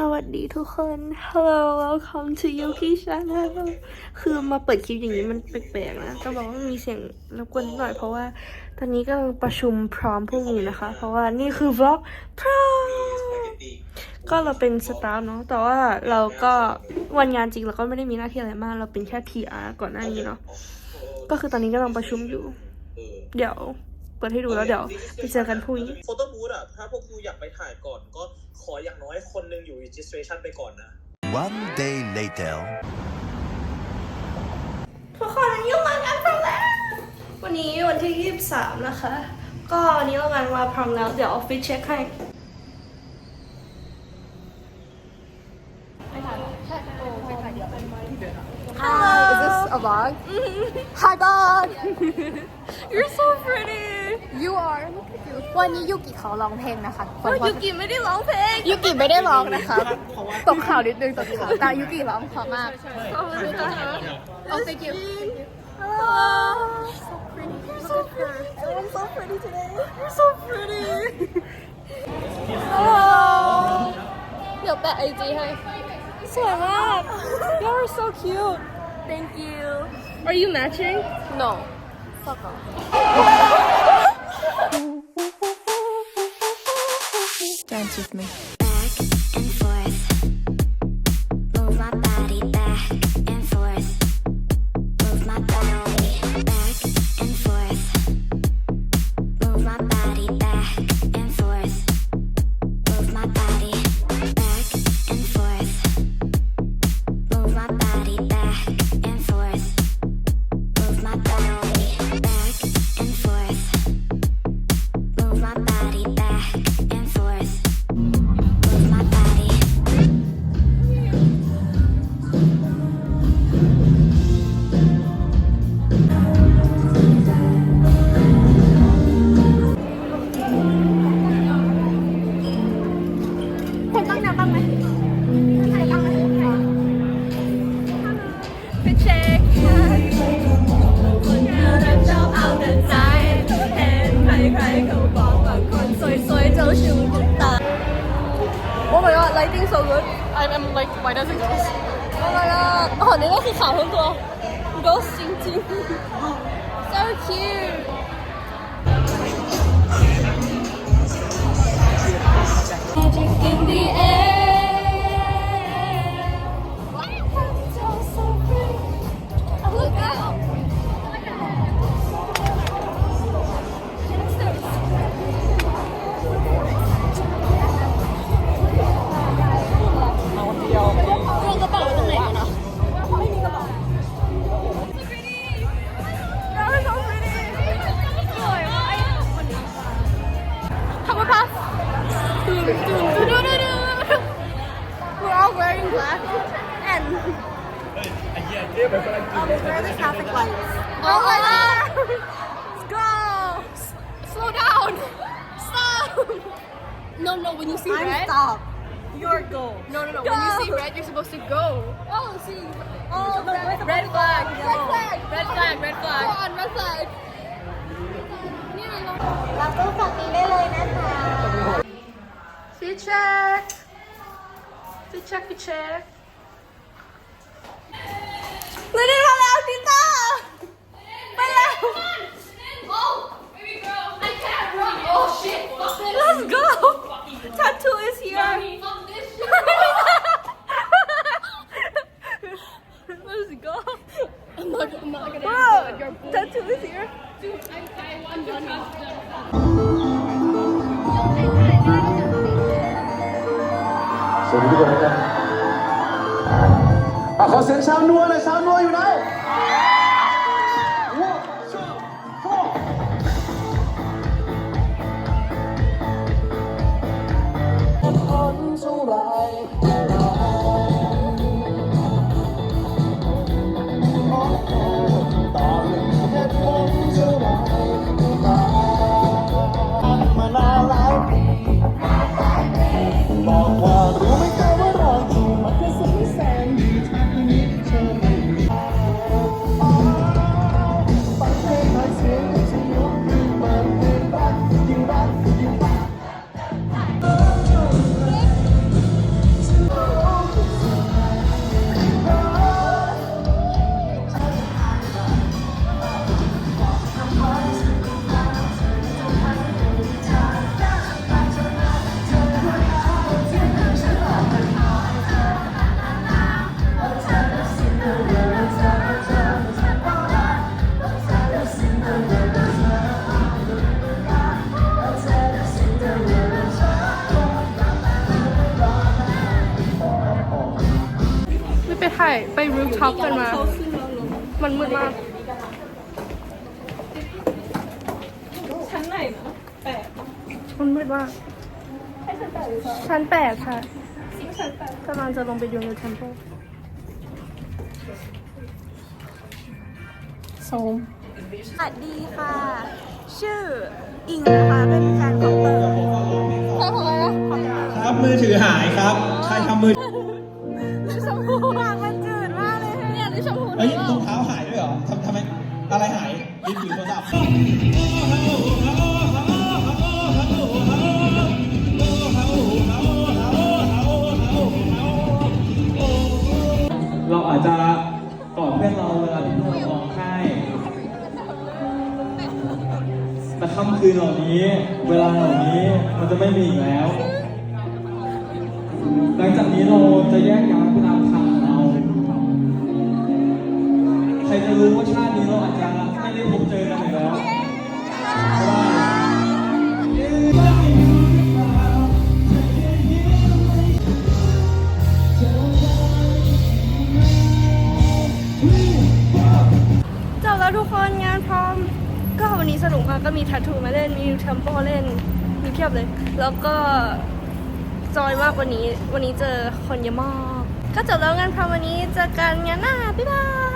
สวัสดีทุกคน Hello welcome to Yuki Channel คือมาเปิดคลิปอย่างนี้มันแปลกๆนะก็บอกว่ามีเสียงรบกวนนิดหน่อยเพราะว่า ตอนนี้กำลังประชุมพร้อมพรุ่งนี้นะคะ เพราะว่านี่คือ vlog พร้อมก็เราเป็นสตาฟเนาะ แต่ว่าเราก็วันงานจริงเราก็ไม่ได้มีหน้าที่อะไรมาก เราเป็นแค่ PR ก่อนหน้านี้เนาะ ก็คือตอนนี้กำลังประชุมอยู่ เดี๋ยว เปิดให้ดูแล้วเดี๋ยวไปเจอกันพรุ่งนี้โฟโต้บูธอะถ้าพวกกูอยากไปถ่ายก่อนก็ขออย่างน้อยคนหนึ่งอยู่ registration ไปก่อนนะ One day later. ทุกคนวันนี้เรามางานพร้อมแล้ว วันนี้วันที่ 23 นะคะ ก็วันนี้เรางานมาพร้อมแล้ว เดี๋ยวออฟฟิศเช็คให้ Hi, is this a vlog? Hi, dog. You're so pretty You are. Look at you. วันนี้ยูกิเขาร้องเพลงนะคะคนยูกิไม่ได้ร้องเพลงยูกิไม่ได้ร้องนะคะตกข่าวนิดนึงตกข่าวแต่ยูกิร้องเพราะมากขอบคุณค่ะ Oh, thank you. Hello So pretty. You're so pretty. I'm so pretty today You're so pretty Hello เดี๋ยวแปะไอจีให้สวยมาก You're so cute Thank you Are you matching No. Fuck off. With me. back and forth. I'm, like, why does it cost? Oh my god. Oh, this is so good. Ghosting too. So cute. We're all wearing black and where are the traffic lights? Oh my god! Let's go! S- slow down! Stop! No, no, when you see red. stop Your goal No, no, no. When you see red, you're supposed to go. Oh, see. Oh no Red, red flag. Red flag. Red flag. Red flag. Go on, red flag. รับ Pichek! Pichek, pichek! Naninawa วัสดีทุกคนนะครับอะขอเสียงชาวนัวหน่อยชาวนัวอยู่ไหน ถ่ายไปรูฟท็อปกันมาเขาขึ้นแล้วลงมันมืดมาก ชั้นไหนนะแปดมันมืดมาก ให้ชั้นแปดหรือเปล่าชั้นแปดค่ะชั้นแปดกำลังจะลงไปดูในเทมเพลโซมสวัสดีค่ะ ชื่ออิงนะคะเป็นแฟนของเตยทำอะไรนะครับมือถือหายครับ ใครทำมือำคืนเหล่านี้ เวลาเหล่านี้มันจะไม่มีอีกแล้ว หลังจากนี้เราจะแยกย้ายไปตามทางของเรา ใครจะรู้ว่าชาติ วันนี้สนุกมากก็มีทัตทูมาเล่น มีเทมโปเล่น มีเพียบเลย แล้วก็จอยมากวันนี้ วันนี้เจอคนเยอะมาก ก็จบแล้วงานพรวันนี้เจอกันงานหน้า บ๊ายบาย